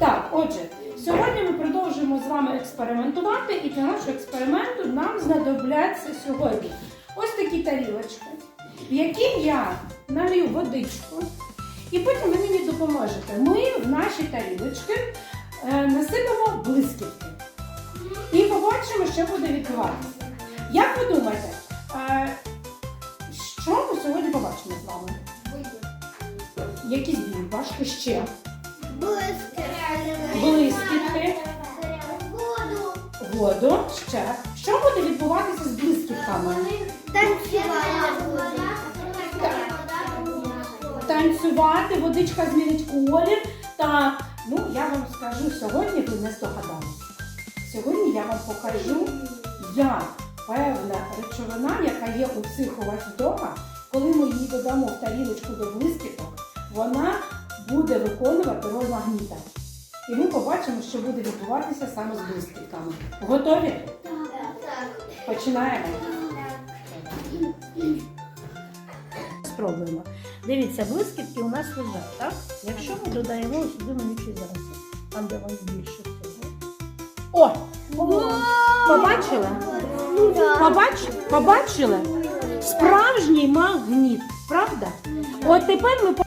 Так, отже, сьогодні ми продовжуємо з вами експериментувати, і для нашого експерименту нам знадобляться сьогодні ось такі тарілочки, в які я налью водичку, і потім ви мені допоможете. Ми в наші тарілочки е, насипемо блискітки. І побачимо, що буде відбуватися. Як ви думаєте, е, що ми сьогодні побачимо з вами? Якісь бульбашки ще? Блискітки. Воду. Ще. Що буде відбуватися з блискітками? Танцювати, Танцювати, водичка змінить колір. Та ну я вам скажу, сьогодні ви не здогадалися. Сьогодні я вам покажу, як певна речовина, яка є у вас вдома, коли ми її додамо в тарілочку до блискіток, вона буде виконувати роль магніта. Побачимо, що буде відбуватися саме з блискітками. Готові? Починаємо. Спробуємо. Дивіться, блискітки у нас лежать, так? Якщо ми додаємо сюди малючий зараз, там де вам більше всього. О! Побачили? Побач... Побачили? Справжній магніт, правда? От тепер ми